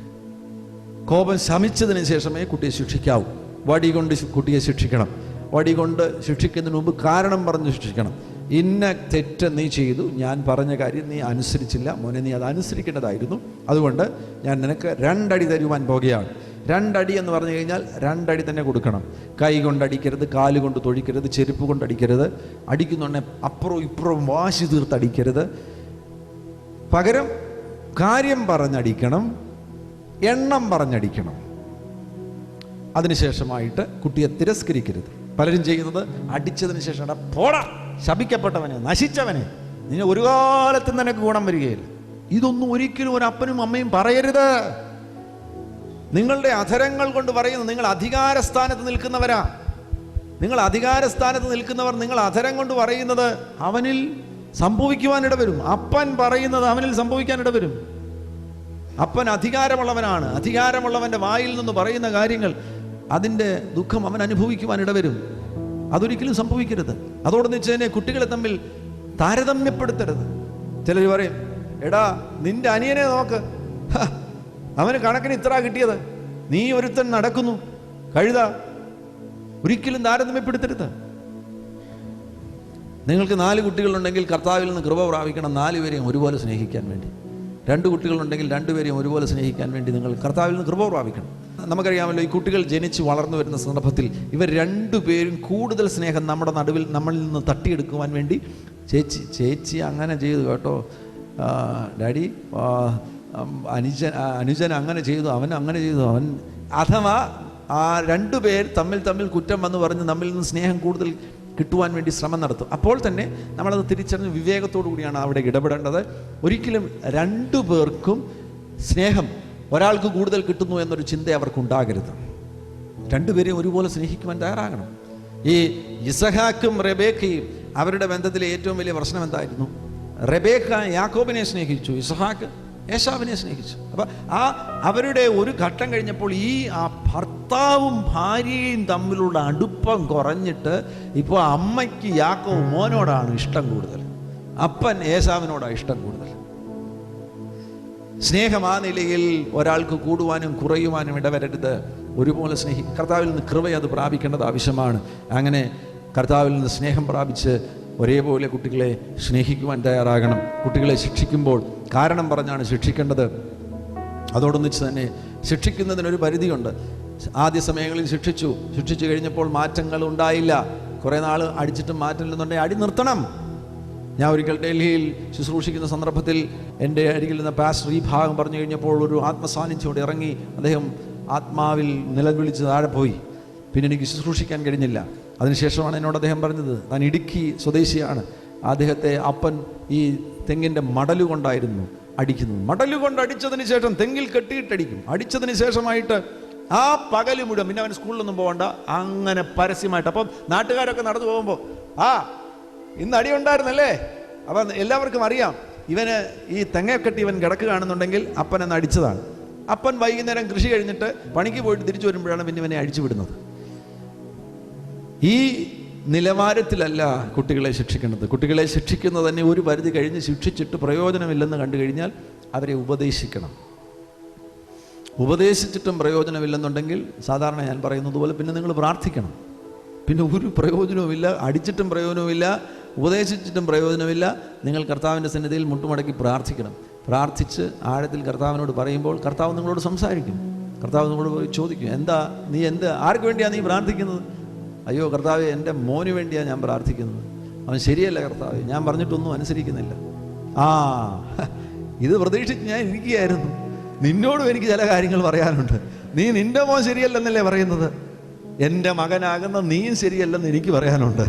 കോപം ശമിച്ചതിന് ശേഷമേ കുട്ടിയെ ശിക്ഷിക്കാവൂ. വടി കൊണ്ട് കുട്ടിയെ ശിക്ഷിക്കണം. വടി കൊണ്ട് ശിക്ഷിക്കുന്നതിന് മുമ്പ് കാരണം പറഞ്ഞ് ശിക്ഷിക്കണം. ഇന്ന തെറ്റ് നീ ചെയ്തു ഞാൻ പറഞ്ഞ കാര്യം നീ അനുസരിച്ചില്ല. മോനെ നീ അത് അനുസരിക്കേണ്ടതായിരുന്നു. അതുകൊണ്ട് ഞാൻ നിനക്ക് രണ്ടടി തരുവാൻ പോകുകയാണ്. രണ്ടടി എന്ന് പറഞ്ഞു കഴിഞ്ഞാൽ രണ്ടടി തന്നെ കൊടുക്കണം. കൈ കൊണ്ട് അടിക്കരുത് കാൽ കൊണ്ട് തൊഴിക്കരുത് ചെരുപ്പ് കൊണ്ട് അടിക്കരുത്. അടിക്കുന്നുണ്ടെ അപ്പുറവും ഇപ്പുറവും വാശി തീർത്ത് അടിക്കരുത്. പകരം കാര്യം പറഞ്ഞടിക്കണം എണ്ണം പറഞ്ഞടിക്കണം. അതിനുശേഷമായിട്ട് കുട്ടിയെ തിരസ്കരിക്കരുത്. പലരും ചെയ്യുന്നത് അടിച്ചതിന് ശേഷം എടാ പോടാ ശപിക്കപ്പെട്ടവനെ നശിച്ചവനെ നിന്നെ ഒരു കാലത്തും നിനക്ക് ഗുണം വരികയില്ല. ഇതൊന്നും ഒരിക്കലും ഒരു അപ്പനും അമ്മയും പറയരുത്. നിങ്ങളുടെ അധരങ്ങൾ കൊണ്ട് പറയുന്നു നിങ്ങൾ അധികാരസ്ഥാനത്ത് നിൽക്കുന്നവരാ. നിങ്ങൾ അധികാരസ്ഥാനത്ത് നിൽക്കുന്നവർ നിങ്ങൾ അധരം കൊണ്ട് പറയുന്നത് അവനിൽ സംഭവിക്കുവാൻ ഇടവരും അപ്പൻ പറയുന്നത് അവനിൽ സംഭവിക്കാൻ ഇടവരും അപ്പൻ അധികാരമുള്ളവനാണ്. അധികാരമുള്ളവന്റെ വായിൽ നിന്ന് പറയുന്ന കാര്യങ്ങൾ അതിന്റെ ദുഃഖം അവൻ അനുഭവിക്കുവാൻ ഇടവരും. അതൊരിക്കലും സംഭവിക്കരുത്. അതോട് നിശ്ചയനെ കുട്ടികളെ തമ്മിൽ താരതമ്യപ്പെടുത്തരുത്. ചിലർ പറയും എടാ നിന്റെ അനിയനെ നോക്ക്. അവന് കണക്കിന് ഇത്ര കിട്ടിയത്. നീ ഒരുത്തൻ നടക്കുന്നു. കഴുത. ഒരിക്കലും താരതമ്യപ്പെടുത്തരുത്. നിങ്ങൾക്ക് നാല് കുട്ടികളുണ്ടെങ്കിൽ കർത്താവിൽ നിന്ന് കൃപ പ്രാപിക്കണം നാലുപേരെയും ഒരുപോലെ സ്നേഹിക്കാൻ വേണ്ടി. രണ്ട് കുട്ടികളുണ്ടെങ്കിൽ രണ്ടുപേരെയും ഒരുപോലെ സ്നേഹിക്കാൻ വേണ്ടി നിങ്ങൾ കർത്താവിൽ നിന്ന് കൃപ പ്രാപിക്കണം. നമുക്കറിയാമല്ലോ ഈ കുട്ടികൾ ജനിച്ച് വളർന്നു വരുന്ന സന്ദർഭത്തിൽ ഇവർ രണ്ടുപേരും കൂടുതൽ സ്നേഹം നമ്മുടെ നടുവിൽ നമ്മളിൽ നിന്ന് തട്ടിയെടുക്കുവാൻ വേണ്ടി ചേച്ചി ചേച്ചി അങ്ങനെ ചെയ്തു കേട്ടോ. ഡാഡി അനുജൻ അനുജൻ അങ്ങനെ ചെയ്തു അവൻ അങ്ങനെ ചെയ്തു അവൻ അഥവാ ആ രണ്ടുപേർ തമ്മിൽ തമ്മിൽ കുറ്റം വന്ന് പറഞ്ഞ് നമ്മിൽ നിന്ന് സ്നേഹം കൂടുതൽ കിട്ടുവാൻ വേണ്ടി ശ്രമം നടത്തും. അപ്പോൾ തന്നെ നമ്മളത് തിരിച്ചറിഞ്ഞ് വിവേകത്തോടു കൂടിയാണ് അവിടെ ഇടപെടേണ്ടത്. ഒരിക്കലും രണ്ടു പേർക്കും സ്നേഹം ഒരാൾക്ക് കൂടുതൽ കിട്ടുന്നു എന്നൊരു ചിന്ത അവർക്കുണ്ടാകരുത്. രണ്ടുപേരെയും ഒരുപോലെ സ്നേഹിക്കുവാൻ തയ്യാറാകണം. ഈ ഇസഹാക്കും റബേക്കയും അവരുടെ ബന്ധത്തിലെ ഏറ്റവും വലിയ പ്രശ്നം എന്തായിരുന്നു റബേക്ക യാക്കോബിനെ സ്നേഹിച്ചു ഇസഹാക്ക് യേശാവിനെ സ്നേഹിച്ചു. അപ്പൊ ആ അവരുടെ ഒരു ഘട്ടം കഴിഞ്ഞപ്പോൾ ഈ ആ ഭർത്താവും ഭാര്യയും തമ്മിലുള്ള അടുപ്പം കുറഞ്ഞിട്ട് ഇപ്പോൾ അമ്മയ്ക്ക് യാക്കോ മോനോടാണ് ഇഷ്ടം കൂടുതൽ. അപ്പൻ യേശാവിനോടാണ് ഇഷ്ടം കൂടുതൽ. സ്നേഹം ആ നിലയിൽ ഒരാൾക്ക് കൂടുവാനും കുറയുവാനും ഇടവരരുത്. ഒരുപോലെ സ്നേഹി കർത്താവിൽ നിന്ന് കൃപ അത് പ്രാപിക്കേണ്ടത് ആവശ്യമാണ്. അങ്ങനെ കർത്താവിൽ നിന്ന് സ്നേഹം പ്രാപിച്ച് ഒരേപോലെ കുട്ടികളെ സ്നേഹിക്കുവാൻ തയ്യാറാകണം. കുട്ടികളെ ശിക്ഷിക്കുമ്പോൾ കാരണം പറഞ്ഞാണ് ശിക്ഷിക്കേണ്ടത്. അതോടൊന്നിച്ച് തന്നെ ശിക്ഷിക്കുന്നതിനൊരു പരിധിയുണ്ട്. ആദ്യ സമയങ്ങളിൽ ശിക്ഷിച്ചു. ശിക്ഷിച്ചു കഴിഞ്ഞപ്പോൾ മാറ്റങ്ങൾ ഉണ്ടായില്ല. കുറേ നാൾ അടിച്ചിട്ട് മാറ്റമില്ലെന്നുണ്ടെങ്കിൽ അടി നിർത്തണം. ഞാൻ ഒരിക്കൽ ഡൽഹിയിൽ ശുശ്രൂഷിക്കുന്ന സന്ദർഭത്തിൽ എന്റെ അരികിൽ നിന്ന് പാസ്റ്റർ ഈ ഭാഗം പറഞ്ഞു കഴിഞ്ഞപ്പോൾ ഒരു ആത്മസാന്നിധ്യോടെ ഇറങ്ങി അദ്ദേഹം ആത്മാവിൽ നിലവിളിച്ച് താഴെ പോയി. പിന്നെ എനിക്ക് ശുശ്രൂഷിക്കാൻ കഴിഞ്ഞില്ല. അതിനുശേഷമാണ് എന്നോട് അദ്ദേഹം പറഞ്ഞത് താൻ ഇടുക്കി സ്വദേശിയാണ്. അദ്ദേഹത്തെ അപ്പൻ ഈ തെങ്ങിന്റെ മടലുകൊണ്ടായിരുന്നു അടിക്കുന്നത്. മടലുകൊണ്ട് അടിച്ചതിന് ശേഷം തെങ്ങിൽ കെട്ടിയിട്ടടിക്കും. അടിച്ചതിന് ശേഷമായിട്ട് ആ പകൽ മുഴുവൻ പിന്നെ അവൻ സ്കൂളിലൊന്നും പോകണ്ട അങ്ങനെ പരസ്യമായിട്ട്. അപ്പം നാട്ടുകാരൊക്കെ നടന്നു പോകുമ്പോൾ ആ ഇന്ന് അടി ഉണ്ടായിരുന്നല്ലേ? അപ്പം എല്ലാവർക്കും അറിയാം ഇവന് ഈ തെങ്ങക്കെട്ടി ഇവൻ കിടക്ക് കാണുന്നുണ്ടെങ്കിൽ അപ്പൻ എന്ന് അടിച്ചതാണ്. അപ്പൻ വൈകുന്നേരം കൃഷി കഴിഞ്ഞിട്ട് പണിക്ക് പോയിട്ട് തിരിച്ചു വരുമ്പോഴാണ് പിന്നെ ഇവനെ അടിച്ചു വിടുന്നത്. ഈ നിലവാരത്തിലല്ല കുട്ടികളെ ശിക്ഷിക്കേണ്ടത്. കുട്ടികളെ ശിക്ഷിക്കുന്നത് തന്നെ ഒരു പരിധി കഴിഞ്ഞ് ശിക്ഷിച്ചിട്ട് പ്രയോജനമില്ലെന്ന് കണ്ടു കഴിഞ്ഞാൽ അവരെ ഉപദേശിക്കണം. ഉപദേശിച്ചിട്ടും പ്രയോജനമില്ലെന്നുണ്ടെങ്കിൽ സാധാരണ ഞാൻ പറയുന്നത് പോലെ പിന്നെ നിങ്ങൾ പ്രാർത്ഥിക്കണം. പിന്നെ ഒരു പ്രയോജനവുമില്ല അടിച്ചിട്ടും പ്രയോജനവുമില്ല ഉപദേശിച്ചിട്ടും പ്രയോജനമില്ല നിങ്ങൾ കർത്താവിന്റെ സന്നിധിയിൽ മുട്ടുമടക്കി പ്രാർത്ഥിക്കണം. പ്രാർത്ഥിച്ച് ആഴത്തിൽ കർത്താവിനോട് പറയുമ്പോൾ കർത്താവ് നിങ്ങളോട് സംസാരിക്കും. കർത്താവ് നിങ്ങളോട് ചോദിക്കും എന്താ നീ എന്ത് ആർക്ക് വേണ്ടിയാണ് നീ പ്രാർത്ഥിക്കുന്നത്? അയ്യോ കർത്താവ് എന്റെ മോന് വേണ്ടിയാണ് ഞാൻ പ്രാർത്ഥിക്കുന്നത്. അവൻ ശരിയല്ല കർത്താവ് ഞാൻ പറഞ്ഞിട്ടൊന്നും അനുസരിക്കുന്നില്ല. ആ ഇത് പ്രതീക്ഷിച്ച് ഞാൻ ഇരിക്കുകയായിരുന്നു. നിന്നോടും എനിക്ക് ചില കാര്യങ്ങൾ പറയാനുണ്ട്. നീ നിന്റെ മോൻ ശരിയല്ലെന്നല്ലേ പറയുന്നത്? എന്റെ മകനാകുന്ന നീയും ശരിയല്ലെന്ന് എനിക്ക് പറയാനുണ്ട്.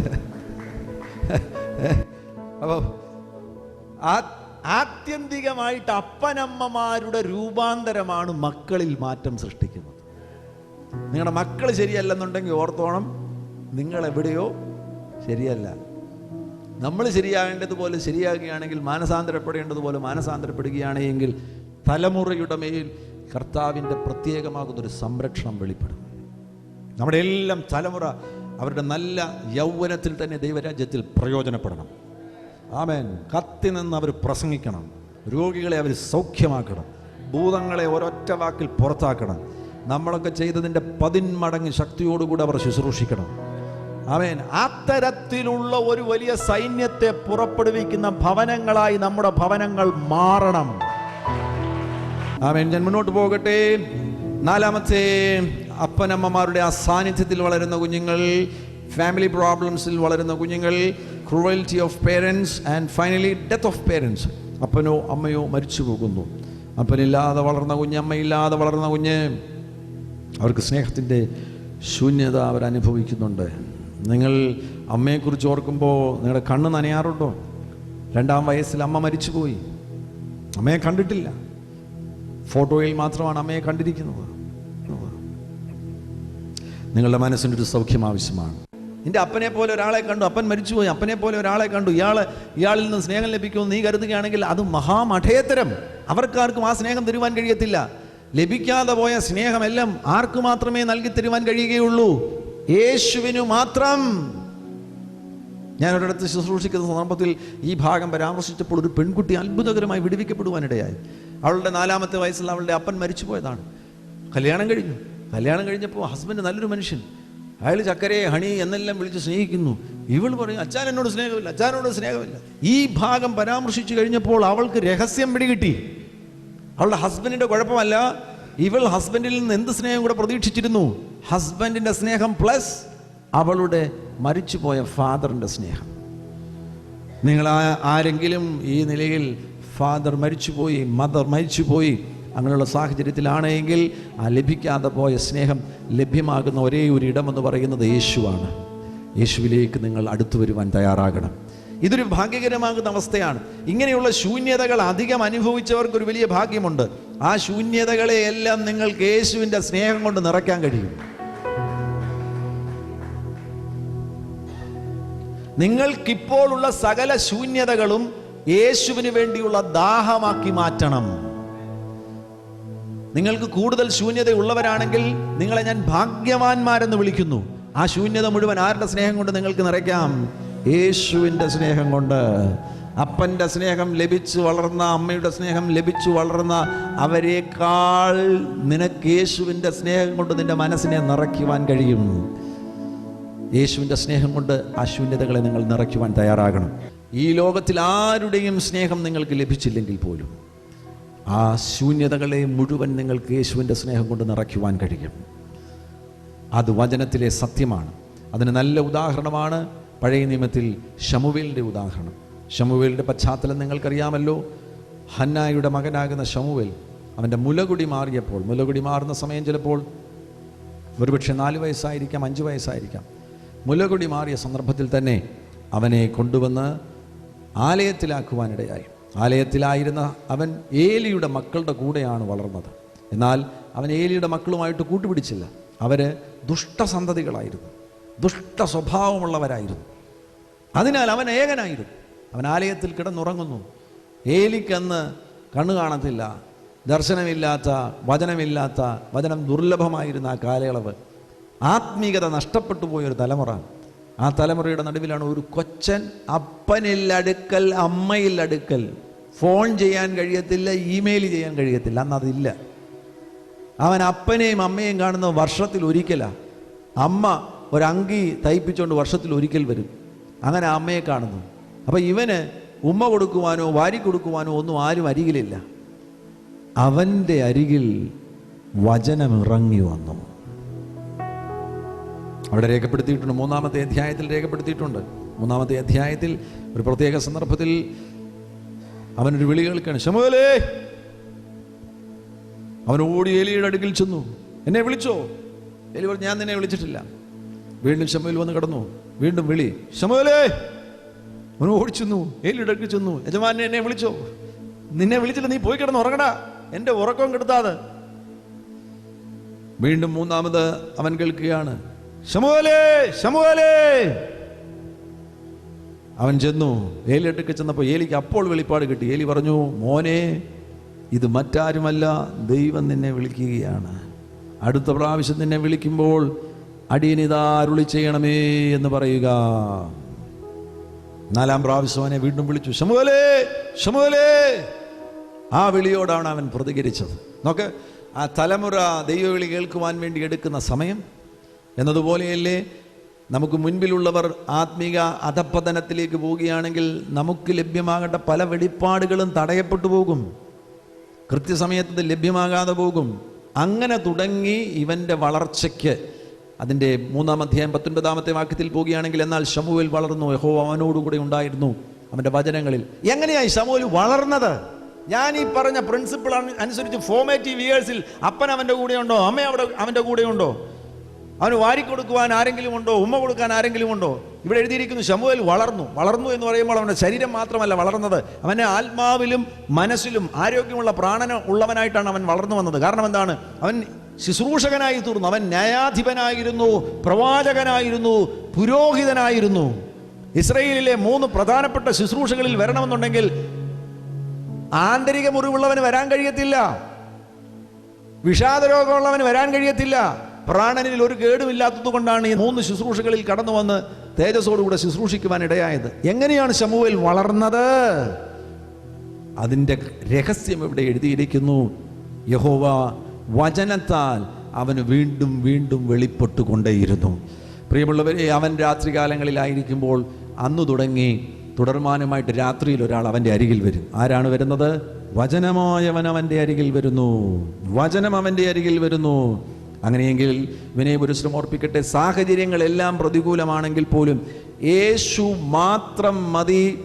അപ്പോൾ ആത്യന്തികമായിട്ട് അപ്പനമ്മമാരുടെ രൂപാന്തരമാണ് മക്കളിൽ മാറ്റം സൃഷ്ടിക്കുന്നത്. നിങ്ങളുടെ മക്കൾ ശരിയല്ലെന്നുണ്ടെങ്കിൽ ഓർത്തോണം നിങ്ങൾ എവിടെയോ ശരിയല്ല. നമ്മൾ ശരിയാകേണ്ടതുപോലെ ശരിയാകുകയാണെങ്കിൽ മാനസാന്തരപ്പെടേണ്ടതുപോലെ മാനസാന്തരപ്പെടുകയാണെങ്കിൽ തലമുറയുടെ മേൽ കർത്താവിന്റെ പ്രത്യേകമാകുന്നൊരു സംരക്ഷണം വെളിപ്പെടും. നമ്മുടെ എല്ലാം തലമുറ അവരുടെ നല്ല യൗവനത്തിൽ തന്നെ ദൈവരാജ്യത്തിൽ പ്രയോജനപ്പെടണം. ആമേൻ. കത്തി നിന്ന് അവർ പ്രസംഗിക്കണം. രോഗികളെ അവർ സൗഖ്യമാക്കണം. ഭൂതങ്ങളെ ഒരൊറ്റ വാക്കിൽ പുറത്താക്കണം. നമ്മളൊക്കെ ചെയ്തതിന്റെ പതിന്മടങ്ങ് ശക്തിയോടുകൂടി അവർ ശുശ്രൂഷിക്കണം. ആമേൻ. അത്തരത്തിലുള്ള ഒരു വലിയ സൈന്യത്തെ പുറപ്പെടുവിക്കുന്ന ഭവനങ്ങളായി നമ്മുടെ ഭവനങ്ങൾ മാറണം. ആമേൻ. ഞാൻ മുന്നോട്ട് പോകട്ടെ. നാലാമത്തെ അപ്പനമ്മമാരുടെ ആ സാന്നിധ്യത്തിൽ വളരുന്ന കുഞ്ഞുങ്ങൾ ഫാമിലി പ്രോബ്ലംസിൽ വളരുന്ന കുഞ്ഞുങ്ങൾ cruelty of parents and finally death of parents അപ്പനോ അമ്മയോ മരിച്ചു പോകുന്നു അപ്പനില്ലാതെ വളർന്ന കുഞ്ഞ് അമ്മയില്ലാതെ വളർന്ന കുഞ്ഞ് അവർക്ക് സ്നേഹത്തിന്റെ ശൂന്യത അവരനുഭവിക്കുന്നുണ്ട്. നിങ്ങൾ അമ്മയെക്കുറിച്ച് ഓർക്കുമ്പോൾ നിങ്ങളുടെ കണ്ണ് നനയാറുണ്ടോ? രണ്ടാം വയസ്സിൽ അമ്മ മരിച്ചുപോയി. അമ്മയെ കണ്ടിട്ടില്ല. ഫോട്ടോയിൽ മാത്രമാണ് അമ്മയെ കണ്ടിരിക്കുന്നത്. നിങ്ങളുടെ മനസ്സിന്റെ ഒരു സൗഖ്യം ആവശ്യമാണ്. നിന്റെ അപ്പനെ പോലെ ഒരാളെ കണ്ടു അപ്പൻ മരിച്ചുപോയി. അപ്പനെ പോലെ ഒരാളെ കണ്ടു. ഇയാൾ ഇയാളിൽ നിന്ന് സ്നേഹം ലഭിക്കുമെന്ന് നീ കരുതുകയാണെങ്കിൽ അത് മഹാമഠേതരം. അവർക്കാർക്കും ആ സ്നേഹം തരുവാൻ കഴിയത്തില്ല. ലഭിക്കാതെ പോയ സ്നേഹമെല്ലാം ആർക്ക് മാത്രമേ നൽകി തരുവാൻ കഴിയുകയുള്ളൂ. യേശുവിനു മാത്രം. ഞാൻ ഒരിടത്ത് ശുശ്രൂഷിക്കുന്ന സന്ദർഭത്തിൽ ഈ ഭാഗം പരാമർശിച്ചപ്പോൾ ഒരു പെൺകുട്ടി അത്ഭുതകരമായി വിടുവിക്കപ്പെടുവാനിടയായി. അവളുടെ നാലാമത്തെ വയസ്സിൽ അവളുടെ അപ്പൻ മരിച്ചു പോയതാണ് കല്യാണം കഴിഞ്ഞു. കല്യാണം കഴിഞ്ഞപ്പോൾ ഹസ്ബൻഡ് നല്ലൊരു മനുഷ്യൻ. അയാൾ ചക്കരയെ ഹണി എന്നെല്ലാം വിളിച്ച് സ്നേഹിക്കുന്നു. ഇവൾ പറയും അച്ഛൻ എന്നോട് സ്നേഹമില്ല. അച്ഛനോട് സ്നേഹമില്ല. ഈ ഭാഗം പരാമർശിച്ചു കഴിഞ്ഞപ്പോൾ അവൾക്ക് രഹസ്യം പിടികിട്ടി. അവളുടെ ഹസ്ബൻഡിന്റെ കുഴപ്പമല്ല. ഇവൾ ഹസ്ബൻഡിൽ നിന്ന് എന്ത് സ്നേഹം കൂടെ പ്രതീക്ഷിച്ചിരുന്നു? ഹസ്ബൻഡിന്റെ സ്നേഹം പ്ലസ് അവളുടെ മരിച്ചുപോയ ഫാദറിന്റെ സ്നേഹം. നിങ്ങൾ ആരെങ്കിലും ഈ നിലയിൽ ഫാദർ മരിച്ചുപോയി മദർ മരിച്ചുപോയി അങ്ങനെയുള്ള സാഹചര്യത്തിലാണെങ്കിൽ ആ ലഭിക്കാതെ പോയ സ്നേഹം ലഭ്യമാകുന്ന ഒരേ ഒരു ഇടമെന്ന് പറയുന്നത് യേശുവാണ്. യേശുവിലേക്ക് നിങ്ങൾ അടുത്തു വരുവാൻ തയ്യാറാകണം. ഇതൊരു ഭാഗ്യകരമാകുന്ന അവസ്ഥയാണ്. ഇങ്ങനെയുള്ള ശൂന്യതകൾ അധികം അനുഭവിച്ചവർക്ക് ഒരു വലിയ ഭാഗ്യമുണ്ട്. ആ ശൂന്യതകളെ എല്ലാം നിങ്ങൾക്ക് യേശുവിന്റെ സ്നേഹം കൊണ്ട് നിറയ്ക്കാൻ കഴിയും. നിങ്ങൾക്കിപ്പോഴുള്ള സകല ശൂന്യതകളും യേശുവിന് വേണ്ടിയുള്ള ദാഹമാക്കി മാറ്റണം. നിങ്ങൾക്ക് കൂടുതൽ ശൂന്യത ഉള്ളവരാണെങ്കിൽ നിങ്ങളെ ഞാൻ ഭാഗ്യവാന്മാരെന്ന് വിളിക്കുന്നു. ആ ശൂന്യത മുഴുവൻ ആരുടെ സ്നേഹം കൊണ്ട് നിങ്ങൾക്ക് നിറയ്ക്കാം? യേശുവിന്റെ സ്നേഹം കൊണ്ട്. അപ്പന്റെ സ്നേഹം ലഭിച്ചു വളർന്ന അമ്മയുടെ സ്നേഹം ലഭിച്ചു വളർന്ന അവരെക്കാൾ നിനക്ക് യേശുവിന്റെ സ്നേഹം കൊണ്ട് നിന്റെ മനസ്സിനെ നിറയ്ക്കുവാൻ കഴിയും. യേശുവിന്റെ സ്നേഹം കൊണ്ട് ആ ശൂന്യതകളെ നിങ്ങൾ നിറയ്ക്കുവാൻ തയ്യാറാകണം. ഈ ലോകത്തിൽ ആരുടെയും സ്നേഹം നിങ്ങൾക്ക് ലഭിച്ചില്ലെങ്കിൽ പോലും ആ ശൂന്യതകളെ മുഴുവൻ നിങ്ങൾക്ക് യേശുവിന്റെ സ്നേഹം കൊണ്ട് നിറയ്ക്കുവാൻ കഴിയും. അത് വചനത്തിലെ സത്യമാണ്. അതിന് നല്ല ഉദാഹരണമാണ്. പഴയ നിയമത്തിൽ ഷമുവേലിന്റെ ഉദാഹരണം. ഷമുവേലിന്റെ പശ്ചാത്തലം നിങ്ങൾക്കറിയാമല്ലോ. ഹന്നായുടെ മകനാകുന്ന ഷമുവേൽ അവന്റെ മുലകുടി മാറിയപ്പോൾ മുലകുടി മാറുന്ന സമയം ചിലപ്പോൾ ഒരുപക്ഷെ നാല് വയസ്സായിരിക്കാം അഞ്ച് വയസ്സായിരിക്കാം. മുലകുടി മാറിയ സന്ദർഭത്തിൽ തന്നെ അവനെ കൊണ്ടുവന്ന് ആലയത്തിലാക്കുവാനിടയായി. ആലയത്തിലായിരുന്ന അവൻ ഏലിയുടെ മക്കളുടെ കൂടെയാണ് വളർന്നത്. എന്നാൽ അവൻ ഏലിയുടെ മക്കളുമായിട്ട് കൂട്ടുപിടിച്ചില്ല. അവർ ദുഷ്ടസന്തതികളായിരുന്നു. ദുഷ്ട സ്വഭാവമുള്ളവരായിരുന്നു അതിനാൽ അവൻ ഏകനായിരുന്നു. അവൻ ആലയത്തിൽ കിടന്നുറങ്ങുന്നു. ഏലിക്കന്ന് കണ്ണു കാണത്തില്ല. ദർശനമില്ലാത്ത വചനമില്ലാത്ത വചനം ദുർലഭമായിരുന്ന ആ കാലയളവ്. ആത്മീകത നഷ്ടപ്പെട്ടു പോയൊരു തലമുറ. ആ തലമുറയുടെ നടുവിലാണ് ഒരു കൊച്ചൻ അപ്പനില്ലടുക്കൽ അമ്മയില്ലടുക്കൽ ഫോൺ ചെയ്യാൻ കഴിയത്തില്ല ഇമെയിൽ ചെയ്യാൻ കഴിയത്തില്ല. അന്ന് അതില്ല അവൻ അപ്പനെയും അമ്മയും കാണുന്ന വർഷത്തിൽ ഒരിക്കലാണ് അമ്മ ഒരങ്കി തയ്പ്പിച്ചുകൊണ്ട് വർഷത്തിൽ ഒരിക്കൽ വരും. അങ്ങനെ അമ്മയെ കാണുന്നു. അപ്പൊ ഇവന് ഉമ്മ കൊടുക്കുവാനോ വാരി കൊടുക്കുവാനോ ഒന്നും ആരും അരികിലില്ല. അവന്റെ അരികിൽ വചനമിറങ്ങി വന്നു. അവിടെ രേഖപ്പെടുത്തിയിട്ടുണ്ട് മൂന്നാമത്തെ അധ്യായത്തിൽ രേഖപ്പെടുത്തിയിട്ടുണ്ട്. മൂന്നാമത്തെ അധ്യായത്തിൽ ഒരു പ്രത്യേക സന്ദർഭത്തിൽ അവനൊരു വിളി കേൾക്കാണ്. ശമുവേലേ അവൻ ഓടി എലിയുടെ അടുക്കിൽ ചെന്നു. എന്നെ വിളിച്ചോ? എലി പറഞ്ഞു ഞാൻ നിന്നെ വിളിച്ചിട്ടില്ല. വീണ്ടും ശമുവേൽ വന്ന് കിടന്നു. വീണ്ടും വിളി ശമുവേലേ അവൻ ഓടിച്ചെന്നു ഏലിടക്ക് ചെന്നു. യജമാനെ എന്നെ വിളിച്ചോ. നിന്നെ വിളിച്ചില്ല നീ പോയി കിടന്ന് ഉറങ്ങടാ. എന്റെ ഉറക്കം കെടുത്താതെ. വീണ്ടും മൂന്നാമത് അവൻ കേൾക്കുകയാണ്. അവൻ ചെന്നു. ഏലി അടുക്ക് ചെന്നപ്പോൾ ഏലിക്ക് അപ്പോൾ വെളിപ്പാട് കിട്ടി. ഏലി പറഞ്ഞു മോനെ ഇത് മറ്റാരുമല്ല ദൈവം നിന്നെ വിളിക്കുകയാണ്. അടുത്ത പ്രാവശ്യം നിന്നെ വിളിക്കുമ്പോൾ അടിയനിതാ അരുളി ചെയ്യണമേ എന്ന് പറയുക. നാലാം പ്രാവശ്യം അവനെ വീണ്ടും വിളിച്ചു. ശമുവലേ ശമുവലേ. ആ വിളിയോടാണ് അവൻ പ്രതികരിച്ചത്. നോക്ക് ആ തലമുറ ദൈവവിളി കേൾക്കുവാൻ വേണ്ടി എടുക്കുന്ന സമയം എന്നതുപോലെയല്ലേ നമുക്ക് മുൻപിലുള്ളവർ ആത്മീക അധപ്പതനത്തിലേക്ക് പോവുകയാണെങ്കിൽ നമുക്ക് ലഭ്യമാകേണ്ട പല വെളിപ്പാടുകളും തടയപ്പെട്ടു പോകും. കൃത്യസമയത്ത് ലഭ്യമാകാതെ പോകും. അങ്ങനെ തുടങ്ങി ഇവന്റെ വളർച്ചയ്ക്ക് അതിന്റെ മൂന്നാം അധ്യായം പത്തൊൻപതാമത്തെ വാക്യത്തിൽ പോവുകയാണെങ്കിൽ എന്നാൽ ഷമുവിൽ വളർന്നു യഹോ അവനോടുകൂടെ ഉണ്ടായിരുന്നു അവന്റെ വചനങ്ങളിൽ. എങ്ങനെയായി ഷമുവിൽ വളർന്നത്? ഞാൻ ഈ പറഞ്ഞ പ്രിൻസിപ്പിൾ അനുസരിച്ച് ഫോമേറ്റീവ് ഇയേഴ്സിൽ അപ്പൻ അവന്റെ കൂടെയുണ്ടോ? അമ്മ അവിടെ അവന്റെ കൂടെയുണ്ടോ? അവന് വാരിക്കൊടുക്കുവാൻ ആരെങ്കിലും ഉണ്ടോ? ഉമ്മ കൊടുക്കാൻ ആരെങ്കിലും ഉണ്ടോ? ഇവിടെ എഴുതിയിരിക്കുന്നു ശമുവേൽ വളർന്നു. വളർന്നു എന്ന് പറയുമ്പോൾ അവന്റെ ശരീരം മാത്രമല്ല വളർന്നത്. അവന്റെ ആത്മാവിലും മനസ്സിലും ആരോഗ്യമുള്ള പ്രാണന ഉള്ളവനായിട്ടാണ് അവൻ വളർന്നു വന്നത്. കാരണം എന്താണ്? അവൻ ശുശ്രൂഷകനായി തീർന്നു അവൻ ന്യായാധിപനായിരുന്നു പ്രവാചകനായിരുന്നു പുരോഹിതനായിരുന്നു. ഇസ്രയേലിലെ മൂന്ന് പ്രധാനപ്പെട്ട ശുശ്രൂഷകളിൽ വരണമെന്നുണ്ടെങ്കിൽ ആന്തരിക മുറിവുള്ളവന് വരാൻ കഴിയത്തില്ല. വിഷാദരോഗമുള്ളവന് വരാൻ കഴിയത്തില്ല. പ്രാണനിൽ ഒരു കേടുമില്ലാത്തത് കൊണ്ടാണ് ഈ മൂന്ന് ശുശ്രൂഷകളിൽ കടന്നു വന്ന് തേജസ്സോടുകൂടെ ശുശ്രൂഷിക്കുവാൻ ഇടയായത്. എങ്ങനെയാണ് ശമുവേൽ വളർന്നത്? അതിന്റെ രഹസ്യം ഇവിടെ എഴുതിയിരിക്കുന്നു. യഹോവ വചനത്താൽ അവന് വീണ്ടും വീണ്ടും വെളിപ്പെട്ടുകൊണ്ടേയിരുന്നു. പ്രിയമുള്ളവരെ അവൻ രാത്രികാലങ്ങളിലായിരിക്കുമ്പോൾ അന്നു തുടങ്ങി തുടർമാനമായിട്ട് രാത്രിയിൽ ഒരാൾ അവന്റെ അരികിൽ വരും. ആരാണ് വരുന്നത്? വചനമായവൻ അവന്റെ അരികിൽ വരുന്നു. വചനം അവന്റെ അരികിൽ വരുന്നു. അങ്ങനെയെങ്കിൽ ഒരു ഓർപ്പിക്കട്ടെ സാഹചര്യങ്ങളെല്ലാം പ്രതികൂലമാണെങ്കിൽ പോലും യേശു മാത്രം മതി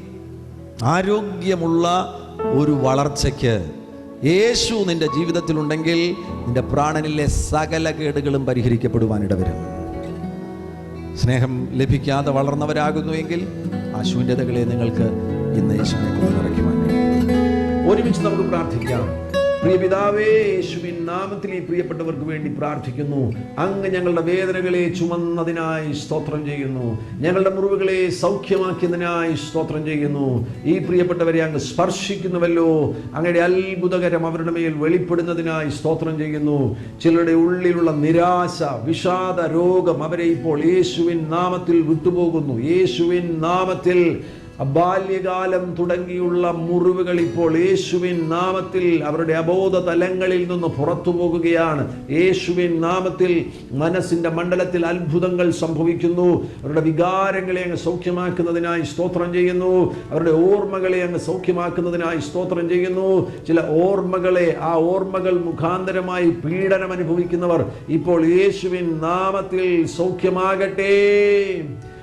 ആരോഗ്യമുള്ള ഒരു വളർച്ചയ്ക്ക്. യേശു നിന്റെ ജീവിതത്തിലുണ്ടെങ്കിൽ നിന്റെ പ്രാണനിലെ സകല കേടുകളും പരിഹരിക്കപ്പെടുവാനിട വരും സ്നേഹം ലഭിക്കാതെ വളർന്നവരാകുന്നുവെങ്കിൽ ആ ശൂന്യതകളെ നിങ്ങൾക്ക് ഇന്ന് യേശുവിനെ കൊണ്ട് നിറയ്ക്കുവാൻ ഒരുമിച്ച് നമുക്ക് പ്രാർത്ഥിക്കാം. പ്രിയ പിതാവേ യേശുവിൻ നാമത്തിൽ ഈ പ്രിയപ്പെട്ടവർക്ക് വേണ്ടി പ്രാർത്ഥിക്കുന്നു. അങ്ങ് ഞങ്ങളുടെ വേദനകളെ ചുമന്നതിനായി സ്തോത്രം ചെയ്യുന്നു. ഞങ്ങളുടെ മുറിവുകളെ സൗഖ്യമാക്കിയതിനായി സ്തോത്രം ചെയ്യുന്നു. ഈ പ്രിയപ്പെട്ടവരെ അങ്ങ് സ്പർശിക്കുന്നുവല്ലോ. അങ്ങയുടെ അത്ഭുതകരം അവരുടെ മേൽ വെളിപ്പെടുന്നതിനായി സ്തോത്രം ചെയ്യുന്നു. ചിലരുടെ ഉള്ളിലുള്ള നിരാശ വിഷാദ രോഗം അവരെ ഇപ്പോൾ യേശുവിൻ നാമത്തിൽ വിട്ടുപോകുന്നു. യേശുവിൻ നാമത്തിൽ ബാല്യകാലം തുടങ്ങിയുള്ള മുറിവുകൾ ഇപ്പോൾ യേശുവിൻ നാമത്തിൽ അവരുടെ അബോധ തലങ്ങളിൽ നിന്ന് പുറത്തു പോകുകയാണ്. യേശുവിൻ നാമത്തിൽ മനസ്സിന്റെ മണ്ഡലത്തിൽ അത്ഭുതങ്ങൾ സംഭവിക്കുന്നു. അവരുടെ വികാരങ്ങളെ അങ്ങ് സൗഖ്യമാക്കുന്നതിനായി സ്തോത്രം ചെയ്യുന്നു. അവരുടെ ഓർമ്മകളെ അങ്ങ് സൗഖ്യമാക്കുന്നതിനായി സ്തോത്രം ചെയ്യുന്നു. ചില ഓർമ്മകളെ ആ ഓർമ്മകൾ മുഖാന്തരമായി പീഡനം അനുഭവിക്കുന്നവർ ഇപ്പോൾ യേശുവിൻ നാമത്തിൽ സൗഖ്യമാകട്ടെ.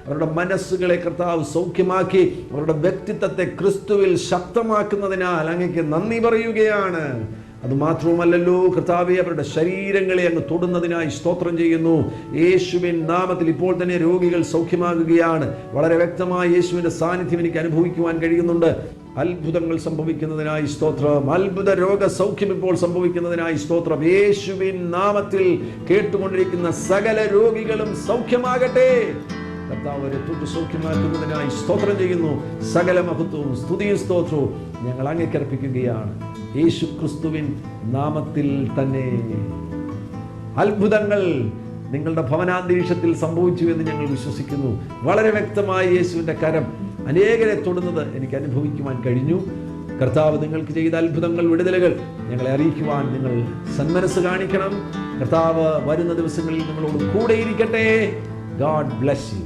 അവരുടെ മനസ്സുകളെ കർത്താവ് സൗഖ്യമാക്കി അവരുടെ വ്യക്തിത്വത്തെ ക്രിസ്തുവിൽ ശക്തമാക്കുന്നതിനാൽ അങ്ങക്ക് നന്ദി പറയുകയാണ്. അത് മാത്രവുമല്ലല്ലോ കർത്താവെ അവരുടെ ശരീരങ്ങളെ അങ്ങ് തൊടുന്നതിനായി സ്തോത്രം ചെയ്യുന്നു. യേശുവിൻ നാമത്തിൽ ഇപ്പോൾ തന്നെ രോഗികൾ സൗഖ്യമാകുകയാണ്. വളരെ വ്യക്തമായി യേശുവിന്റെ സാന്നിധ്യം എനിക്ക് അനുഭവിക്കുവാൻ കഴിയുന്നുണ്ട്. അത്ഭുതങ്ങൾ സംഭവിക്കുന്നതിനായി സ്തോത്രം. അത്ഭുത രോഗ സൗഖ്യം ഇപ്പോൾ സംഭവിക്കുന്നതിനായി സ്തോത്രം. യേശുവിൻ നാമത്തിൽ കേട്ടുകൊണ്ടിരിക്കുന്ന സകല രോഗികളും സൗഖ്യമാകട്ടെ. കർത്താവ് അവരെ തൊട്ട് സൗഖ്യമാക്കുന്നതിനായി സ്തോത്രം ചെയ്യുന്നു. സകല മഹത്വവും സ്തുതിയും സ്തോത്രവും ഞങ്ങൾ അങ്ങേക്കർപ്പിക്കുകയാണ് യേശു ക്രിസ്തുവിൻ നാമത്തിൽ തന്നെ. അത്ഭുതങ്ങൾ നിങ്ങളുടെ ഭവനാന്തരീക്ഷത്തിൽ സംഭവിച്ചു എന്ന് ഞങ്ങൾ വിശ്വസിക്കുന്നു. വളരെ വ്യക്തമായി യേശുവിന്റെ കരം അനേകരെ തൊടുന്നത് എനിക്ക് അനുഭവിക്കുവാൻ കഴിഞ്ഞു. കർത്താവ് നിങ്ങൾക്ക് ചെയ്ത അത്ഭുതങ്ങൾ വിടുതലുകൾ ഞങ്ങളെ അറിയിക്കുവാൻ നിങ്ങൾ സന്മനസ് കാണിക്കണം. കർത്താവ് വരുന്ന ദിവസങ്ങളിൽ നിങ്ങളോട് കൂടെ ഇരിക്കട്ടെ. God bless you.